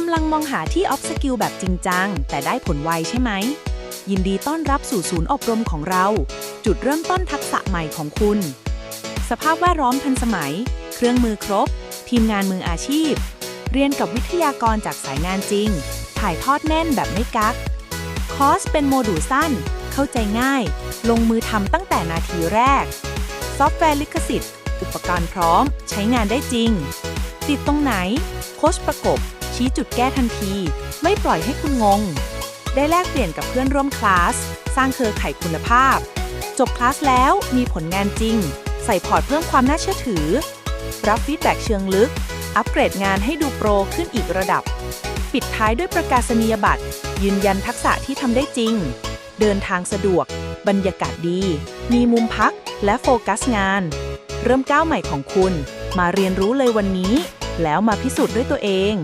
กำลังมองหาที่ออฟสกิลแบบจริงจัง แต่ได้ผลไวใช่ไหม ยินดีต้อนรับสู่ศูนย์อบรมของเรา จุดเริ่มต้นทักษะใหม่ของคุณ สภาพแวดล้อมทันสมัย เครื่องมือครบ ทีมงานมืออาชีพ เรียนกับวิทยากรจากสายงานจริง ถ่ายทอดแน่นแบบไม่กัก คอร์สเป็นโมดูลสั้น เข้าใจง่าย ลงมือทำตั้งแต่นาทีแรก ซอฟต์แวร์ลิขสิทธิ์ อุปกรณ์พร้อม ใช้งานได้จริง ติดตรงไหน โค้ชประกบ ชี้จุดแก้ทันที ไม่ปล่อยให้คุณงง ได้แลกเปลี่ยนกับเพื่อนร่วมคลาส สร้างเครือข่ายคุณภาพ จบคลาสแล้วมีผลงานจริง ใส่พอร์ตเพิ่มความน่าเชื่อถือ รับฟีดแบ็กเชิงลึก อัปเกรดงานให้ดูโปรขึ้นอีกระดับ ปิดท้ายด้วยประกาศนียบัตร ยืนยันทักษะที่ทำได้จริง เดินทางสะดวก บรรยากาศดี มีมุมพักและโฟกัสงาน เริ่มก้าวใหม่ของคุณ มาเรียนรู้เลยวันนี้ แล้วมาพิสูจน์ด้วยตัวเอง